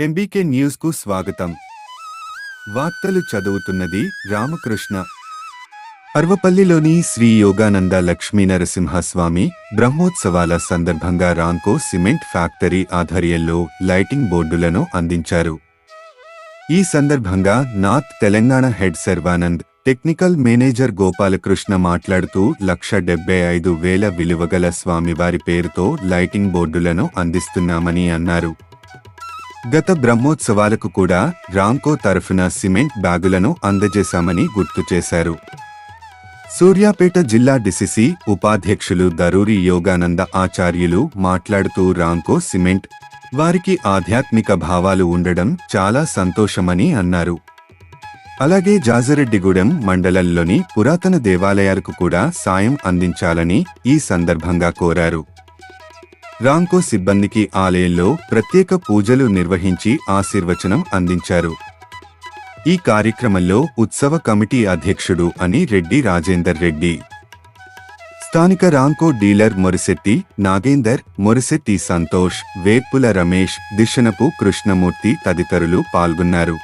MBK న్యూస్కు స్వాగతం. వార్తలు చదువుతున్నది రామకృష్ణ. అర్వపల్లిలోని శ్రీ యోగానంద లక్ష్మీ నరసింహస్వామి బ్రహ్మోత్సవాల సందర్భంగా రాంకో సిమెంట్ ఫ్యాక్టరీ ఆధ్వర్యంలో లైటింగ్ బోర్డులను అందించారు. ఈ సందర్భంగా north Telangana head Sarvanand technical manager Gopalakrishna మాట్లాడుతూ లక్ష డెబ్బై ఐదు వేల విలువగల స్వామివారి పేరుతో లైటింగ్ బోర్డులను అందిస్తున్నామని అన్నారు. గత బ్రహ్మోత్సవాలకు కూడా రాంకో తరఫున సిమెంట్ బ్యాగులను అందజేశామని గుర్తు చేశారు. సూర్యాపేట జిల్లా డిసిసి ఉపాధ్యక్షులు దరూరి యోగానంద ఆచార్యులు మాట్లాడుతూ రాంకో సిమెంట్ వారికి ఆధ్యాత్మిక భావాలు ఉండడం చాలా సంతోషమని అన్నారు. అలాగే జాజరెడ్డిగూడెం మండలంలోని పురాతన దేవాలయాలకు కూడా సాయం అందించాలని ఈ సందర్భంగా కోరారు. రాంకో సిబ్బందికి ఆలయంలో ప్రత్యేక పూజలు నిర్వహించి ఆశీర్వచనం అందించారు. ఈ కార్యక్రమంలో ఉత్సవ కమిటీ అధ్యక్షుడు అని రెడ్డి రాజేందర్ రెడ్డి. స్థానిక రాంకో డీలర్ మొరిశెట్టి నాగేందర్ మొరిశెట్టి సంతోష్ వేపుల రమేష్ దిశనపు కృష్ణమూర్తి తదితరులు పాల్గొన్నారు.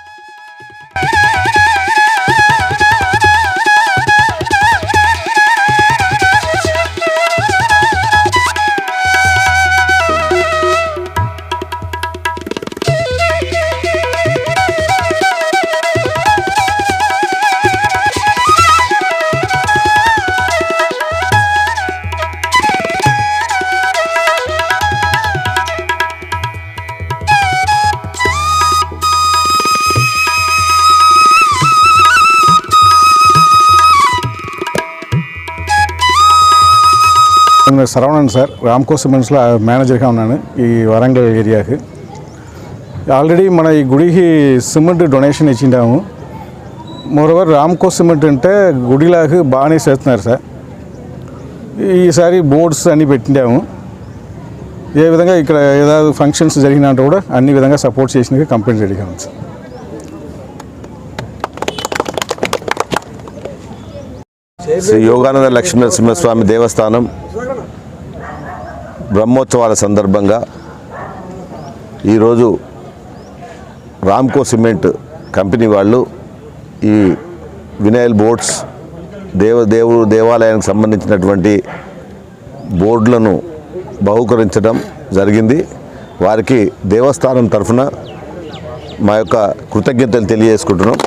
నేను శరవణన్ సార్. రామ్కో సిమెంట్స్లో మేనేజర్గా ఉన్నాను ఈ వరంగల్ ఏరియాకి. ఆల్రెడీ మన ఈ గుడికి సిమెంట్ డొనేషన్ ఇచ్చిండాము. మరోవర్ రామ్కో సిమెంట్ అంటే గుడిలాగా బాగానే చేస్తున్నారు సార్. ఈసారి బోర్డ్స్ అన్నీ పెట్టిండాము. ఏ విధంగా ఇక్కడ ఏదో ఫంక్షన్స్ జరిగినట్టు కూడా అన్ని విధంగా సపోర్ట్ చేసిన కంప్లైంట్ జరిగాము సార్. యోగానంద దేవస్థానం బ్రహ్మోత్సవాల సందర్భంగా ఈరోజు రామ్కో సిమెంట్ కంపెనీ వాళ్ళు ఈ వినయల్ బోర్డ్స్ దేవ దేవుడు దేవాలయానికి సంబంధించినటువంటి బోర్డులను బహుకరించడం జరిగింది. వారికి దేవస్థానం తరఫున మా యొక్క కృతజ్ఞతలు తెలియజేసుకుంటున్నాం.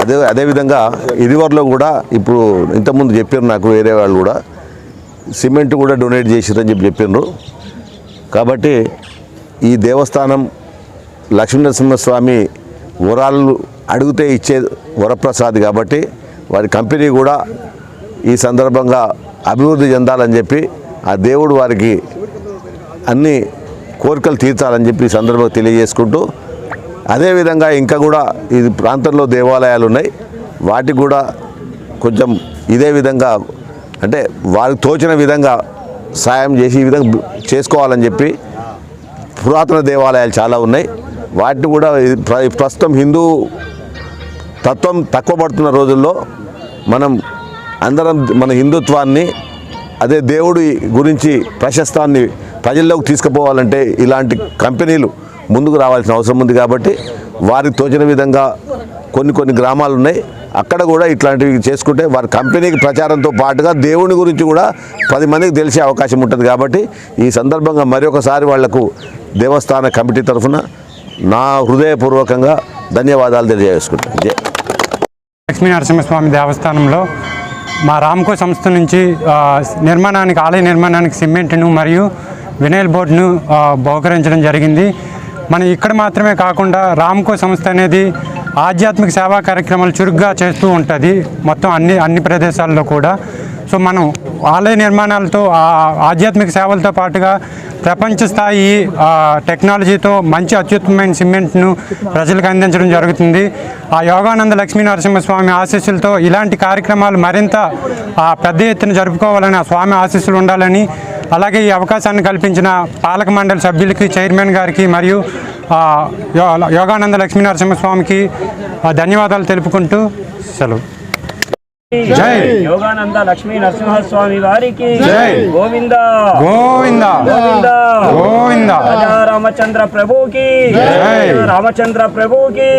అదే అదేవిధంగా ఇదివరలో కూడా ఇప్పుడు ఇంతకుముందు చెప్పారు నాకు వేరే వాళ్ళు కూడా. సిమెంట్ కూడా డొనేట్ చేసిరని చెప్పి చెప్పినారు కాబట్టి ఈ దేవస్థానం లక్ష్మీనరసింహస్వామి వరాలు అడిగితే ఇచ్చే వరప్రసాద్ కాబట్టి వారి కంపెనీ కూడా ఈ సందర్భంగా అభివృద్ధి చెందాలని చెప్పి ఆ దేవుడు వారికి అన్ని కోరికలు తీర్చాలని చెప్పి ఈ సందర్భంగా తెలియజేసుకుంటూ అదేవిధంగా ఇంకా కూడా ఈ ప్రాంతంలో దేవాలయాలు ఉన్నాయి. వాటికి కూడా కొంచెం ఇదే విధంగా అంటే వారికి తోచిన విధంగా సాయం చేసి ఈ విధంగా చేసుకోవాలని చెప్పి పురాతన దేవాలయాలు చాలా ఉన్నాయి. వాటిని కూడా ప్ర- ప్రస్తుతం హిందూ తత్వం తక్కువ పడుతున్న రోజుల్లో మనం అందరం మన హిందుత్వాన్ని అదే దేవుడి గురించి ప్రశస్తాన్ని ప్రజల్లోకి తీసుకుపోవాలంటే ఇలాంటి కంపెనీలు ముందుకు రావాల్సిన అవసరం ఉంది కాబట్టి వారికి తోచిన విధంగా కొన్ని కొన్ని గ్రామాలు ఉన్నాయి. అక్కడ కూడా ఇట్లాంటివి చేసుకుంటే వారి కంపెనీకి ప్రచారంతో పాటుగా దేవుని గురించి కూడా పది మందికి తెలిసే అవకాశం ఉంటుంది కాబట్టి ఈ సందర్భంగా మరొకసారి వాళ్ళకు దేవస్థాన కమిటీ తరఫున నా హృదయపూర్వకంగా ధన్యవాదాలు తెలియజేసుకుంటాను జయ లక్ష్మీ నరసింహస్వామి దేవస్థానంలో మా రామ్కో సంస్థ నుంచి నిర్మాణానికి ఆలయ నిర్మాణానికి సిమెంట్ను మరియు వినైల్ బోర్డును బహుకరించడం జరిగింది. మనం ఇక్కడ మాత్రమే కాకుండా రామ్కో సంస్థ అనేది ఆధ్యాత్మిక సేవా కార్యక్రమాలు చురుగ్గా చేస్తూ ఉంటుంది. మొత్తం అన్ని అన్ని ప్రదేశాల్లో కూడా. సో మనం ఆలయ నిర్మాణాలతో ఆధ్యాత్మిక సేవలతో పాటుగా ప్రపంచ స్థాయి టెక్నాలజీతో మంచి అత్యుత్తమైన సిమెంట్ను ప్రజలకు అందించడం జరుగుతుంది. ఆ యోగానంద లక్ష్మీ నరసింహస్వామి ఆశీస్సులతో ఇలాంటి కార్యక్రమాలు మరింత పెద్ద ఎత్తున జరుపుకోవాలని ఆ స్వామి ఆశీస్సులు ఉండాలని అలాగే ఈ అవకాశాన్ని కల్పించిన పాలక మండలి సభ్యులకి చైర్మన్ గారికి మరియు యోగానంద లక్ష్మీ నరసింహస్వామికి ఆ, ధన్యవాదాలు తెలుపుకుంటూ సెలవు. జై. యోగానంద లక్ష్మీ నరసింహస్వామి వారికి జై. గోవింద. గోవింద. గోవింద. గోవింద. రామచంద్ర ప్రభుకి జై. రామచంద్ర ప్రభుకి